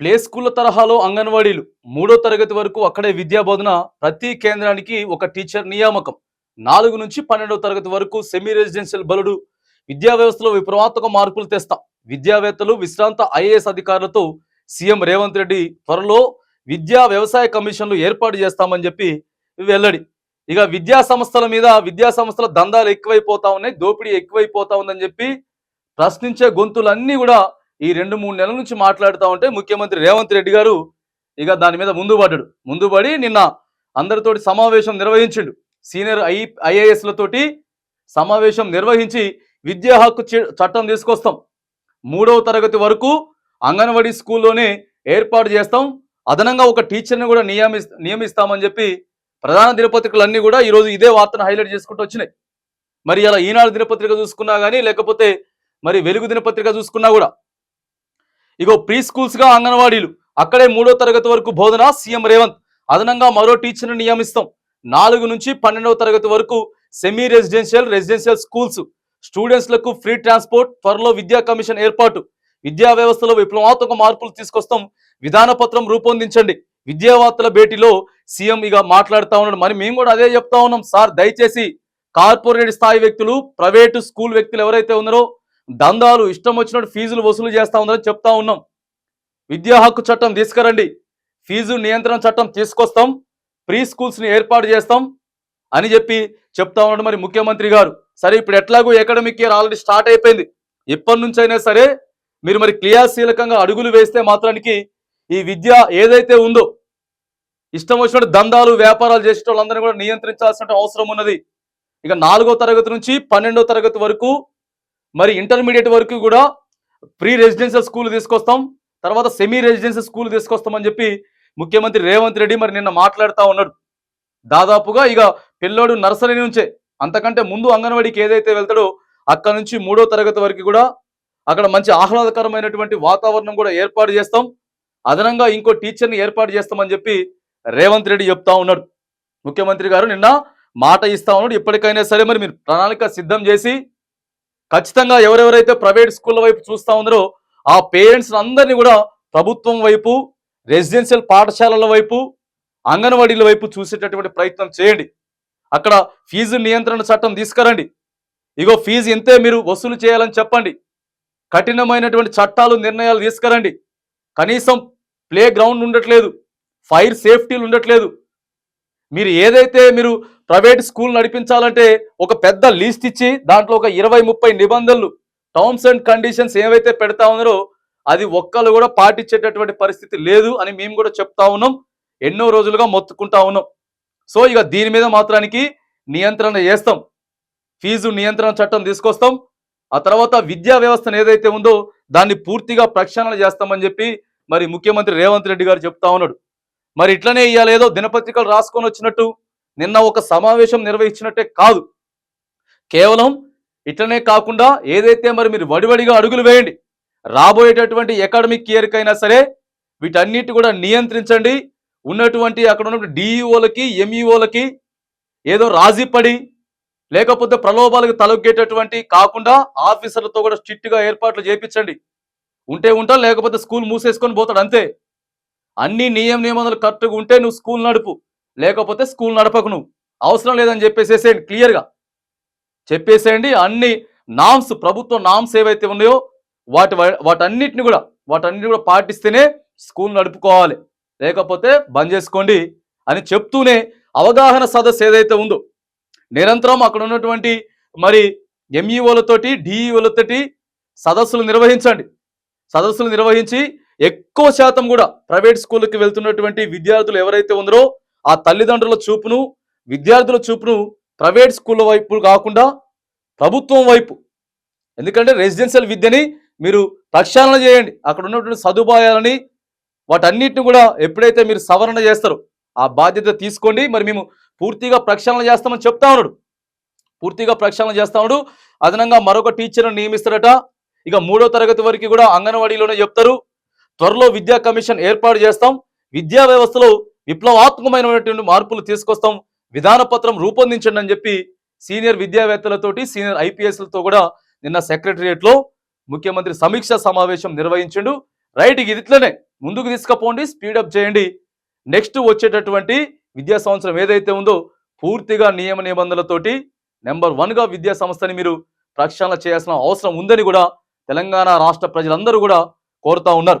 Play స్కూళ్ళ తరహాలో అంగన్వాడీలు. మూడో తరగతి వరకు అక్కడే విద్యా బోధన ప్రతి కేంద్రానికి ఒక టీచర్ నియామకం. నాలుగు నుంచి పన్నెండో తరగతి వరకు సెమీ రెసిడెన్షియల్ బలుడు. విద్యా వ్యవస్థలో విప్లవాత్మక మార్పులు తెస్తాం. విద్యావేత్తలు విశ్రాంత ఐఏఎస్ అధికారులతో సీఎం రేవంత్ రెడ్డి త్వరలో విద్యా వ్యవసాయ కమిషన్లు ఏర్పాటు చేస్తామని చెప్పి వెల్లడి. ఇక విద్యా సంస్థల మీద విద్యా సంస్థల దందాలు ఎక్కువైపోతా ఉన్నాయి దోపిడీ ఎక్కువైపోతా ఉందని చెప్పి ప్రశ్నించే గొంతులన్నీ కూడా ఈ రెండు మూడు నెలల నుంచి మాట్లాడుతూ ఉంటే ముఖ్యమంత్రి రేవంత్ రెడ్డి గారు ఇక దాని మీద ముందు పడ్డాడు. ముందు పడి నిన్న అందరితోటి సమావేశం నిర్వహించిండు. సీనియర్ ఐ ఐఏఎస్లతోటి సమావేశం నిర్వహించి విద్యా హక్కు చట్టం తీసుకొస్తాం. మూడవ తరగతి వరకు అంగన్వాడీ స్కూల్లోనే ఏర్పాటు చేస్తాం. అదనంగా ఒక టీచర్ని కూడా నియమి నియమిస్తామని చెప్పి ప్రధాన దినపత్రికలన్నీ కూడా ఈరోజు ఇదే వార్తను హైలైట్ చేసుకుంటూ వచ్చినాయి. మరి అలా ఈనాడు దినపత్రిక చూసుకున్నా కానీ లేకపోతే మరి వెలుగు దినపత్రిక చూసుకున్నా కూడా ఇగో ప్రీ స్కూల్స్గా అంగన్వాడీలు. అక్కడే మూడో తరగతి వరకు బోధన సీఎం రేవంత్. అదనంగా మరో టీచర్ను నియమిస్తాం. నాలుగు నుంచి పన్నెండవ తరగతి వరకు సెమీ రెసిడెన్షియల్ రెసిడెన్షియల్ స్కూల్స్. స్టూడెంట్స్లకు ఫ్రీ ట్రాన్స్పోర్ట్ త్వరలో విద్యా కమిషన్ ఏర్పాటు. విద్యా వ్యవస్థలో విప్లవాత్మక మార్పులు తీసుకొస్తాం. విధాన పత్రం రూపొందించండి. విద్యావార్తల భేటీలో సీఎం ఇక మాట్లాడుతా ఉన్నాడు. మరి మేము కూడా అదే చెప్తా ఉన్నాం. సార్ దయచేసి కార్పొరేట్ స్థాయి వ్యక్తులు ప్రైవేటు స్కూల్ వ్యక్తులు ఎవరైతే ఉన్నారో దందాలు ఇష్టం వచ్చినట్టు ఫీజులు వసూలు చేస్తూ ఉందని చెప్తా ఉన్నాం. విద్యా హక్కు చట్టం తీసుకురండి. ఫీజు నియంత్రణ చట్టం తీసుకొస్తాం. ప్రీ స్కూల్స్ని ఏర్పాటు చేస్తాం అని చెప్పి చెప్తా ఉన్నాడు మరి ముఖ్యమంత్రి గారు. సరే ఇప్పుడు ఎట్లాగో అకాడమిక్ ఇయర్ ఆల్రెడీ స్టార్ట్ అయిపోయింది. ఇప్పటి నుంచి అయినా సరే మీరు మరి క్రియాశీలకంగా అడుగులు వేస్తే మాత్రానికి ఈ విద్య ఏదైతే ఉందో ఇష్టం వచ్చినట్టు దందాలు వ్యాపారాలు చేసే వాళ్ళందరినీ కూడా నియంత్రించాల్సిన అవసరం ఉన్నది. ఇక నాలుగో తరగతి నుంచి పన్నెండో తరగతి వరకు మరి ఇంటర్మీడియట్ వరకు కూడా ప్రీ రెసిడెన్షియల్ స్కూల్ తీసుకొస్తాం తర్వాత సెమీ రెసిడెన్షియల్ స్కూల్ తీసుకొస్తామని చెప్పి ముఖ్యమంత్రి రేవంత్ రెడ్డి మరి నిన్న మాట్లాడుతూ ఉన్నాడు. దాదాపుగా ఇక పిల్లోడు నర్సరీ నుంచే అంతకంటే ముందు అంగన్వాడికి ఏదైతే వెళ్తాడో అక్కడ నుంచి మూడో తరగతి వరకు కూడా అక్కడ మంచి ఆహ్లాదకరమైనటువంటి వాతావరణం కూడా ఏర్పాటు చేస్తాం. అదనంగా ఇంకో టీచర్ని ఏర్పాటు చేస్తామని చెప్పి రేవంత్ రెడ్డి చెప్తా ఉన్నాడు. ముఖ్యమంత్రి గారు నిన్న మాట ఇస్తా ఉన్నాడు. ఇప్పటికైనా సరే మరి మీరు ప్రణాళిక సిద్ధం చేసి ఖచ్చితంగా ఎవరెవరైతే ప్రైవేట్ స్కూళ్ళ వైపు చూస్తూ ఉన్నారో ఆ పేరెంట్స్ అందరినీ కూడా ప్రభుత్వం వైపు రెసిడెన్షియల్ పాఠశాలల వైపు అంగన్వాడీల వైపు చూసేటటువంటి ప్రయత్నం చేయండి. అక్కడ ఫీజు నియంత్రణ చట్టం తీసుకురండి. ఇగో ఫీజు ఇంతే మీరు వసూలు చేయాలని చెప్పండి. కఠినమైనటువంటి చట్టాలు నిర్ణయాలు తీసుకురండి. కనీసం ప్లే గ్రౌండ్ ఉండట్లేదు. ఫైర్ సేఫ్టీలు ఉండట్లేదు. మీరు ఏదైతే మీరు ప్రైవేట్ స్కూల్ నడిపించాలంటే ఒక పెద్ద లీస్ట్ ఇచ్చి దాంట్లో ఒక ఇరవై ముప్పై నిబంధనలు టర్మ్స్ అండ్ కండిషన్స్ ఏవైతే పెడతా ఉన్నారో అది ఒక్కళ్ళు కూడా పాటించేటటువంటి పరిస్థితి లేదు అని మేము కూడా చెప్తా ఉన్నాం. ఎన్నో రోజులుగా మొత్తుకుంటా ఉన్నాం. సో ఇక దీని మీద మాత్రానికి నియంత్రణ చేస్తాం. ఫీజు నియంత్రణ చట్టం తీసుకొస్తాం. ఆ తర్వాత విద్యా వ్యవస్థను ఏదైతే ఉందో దాన్ని పూర్తిగా ప్రక్షాళన చేస్తామని చెప్పి మరి ముఖ్యమంత్రి రేవంత్ రెడ్డి గారు చెప్తా ఉన్నాడు. మరి ఇట్లనే ఇవాళ ఏదో దినపత్రికలు రాసుకొని వచ్చినట్టు నిన్న ఒక సమావేశం నిర్వహించినట్టే కాదు. కేవలం ఇట్లనే కాకుండా ఏదైతే మరి మీరు వడివడిగా అడుగులు వేయండి రాబోయేటటువంటి అకాడమిక్ ఇయర్కైనా సరే వీటన్నిటి కూడా నియంత్రించండి. ఉన్నటువంటి అక్కడ ఉన్నటువంటి డిఈఓలకి ఎంఈఓలకి ఏదో రాజీ పడి లేకపోతే ప్రలోభాలకు తలొగ్గేటటువంటి కాకుండా ఆఫీసర్లతో కూడా స్ట్రిక్ట్గా ఏర్పాట్లు చేయించండి ఉంటే ఉంటాం లేకపోతే స్కూల్ మూసేసుకొని పోతాడు అంతే. అన్ని నియమ నియమాలు కరెక్ట్గా ఉంటే నువ్వు స్కూల్ నడుపు. లేకపోతే స్కూల్ నడపకు నువ్వు. అవసరం లేదని చెప్పేసేసేయండి క్లియర్గా. చెప్పేసేయండి అన్ని నామ్స్ ప్రభుత్వ నామ్స్ ఏవైతే ఉన్నాయో వాటి వాటన్నిటిని కూడా వాటన్నిటిని కూడా పాటిస్తేనే స్కూల్ నడుపుకోవాలి. లేకపోతే బంద్ చేసుకోండి అని చెప్తూనే అవగాహన సదస్సు ఏదైతే ఉందో నిరంతరం అక్కడ ఉన్నటువంటి మరి ఎంఈఓలతోటి డిఈఓలతోటి సదస్సులు నిర్వహించండి. సదస్సులు నిర్వహించి ఎక్కువ శాతం కూడా ప్రైవేట్ స్కూళ్ళకి వెళ్తున్నటువంటి విద్యార్థులు ఎవరైతే ఉన్నారో ఆ తల్లిదండ్రుల చూపును విద్యార్థుల చూపును ప్రైవేట్ స్కూళ్ళ వైపు కాకుండా ప్రభుత్వం వైపు ఎందుకంటే రెసిడెన్షియల్ విద్యని మీరు ప్రక్షాళన చేయండి. అక్కడ ఉన్నటువంటి సదుపాయాలని వాటన్నిటిని కూడా ఎప్పుడైతే మీరు సవరణ చేస్తారో ఆ బాధ్యత తీసుకోండి. మరి మేము పూర్తిగా ప్రక్షాళన చేస్తామని చెప్తా ఉన్నాడు. పూర్తిగా ప్రక్షాళన చేస్తా ఉన్నాడు. అదనంగా మరొక టీచర్ను నియమిస్తారట ఇక మూడో తరగతి వరకు కూడా అంగన్వాడీలోనే చెప్తారు. త్వరలో విద్యా కమిషన్ ఏర్పాటు చేస్తాం. విద్యా వ్యవస్థలో విప్లవాత్మకమైనటువంటి మార్పులు తీసుకొస్తాం. విధాన పత్రం రూపొందించండి అని చెప్పి సీనియర్ విద్యావేత్తలతోటి సీనియర్ ఐపీఎస్లతో కూడా నిన్న సెక్రటరియట్లో ముఖ్యమంత్రి సమీక్ష సమావేశం నిర్వహించిండు. రైట్ ఇది ఇట్లనే ముందుకు తీసుకుపోండి స్పీడప్ చేయండి. నెక్స్ట్ వచ్చేటటువంటి విద్యా సంవత్సరం ఏదైతే ఉందో పూర్తిగా నియమ నిబంధనలతోటి నెంబర్ వన్గా విద్యా సంస్థని మీరు ప్రక్షాళన చేయాల్సిన అవసరం ఉందని కూడా తెలంగాణ రాష్ట్ర ప్రజలందరూ కూడా కోరుతా ఉన్నారు.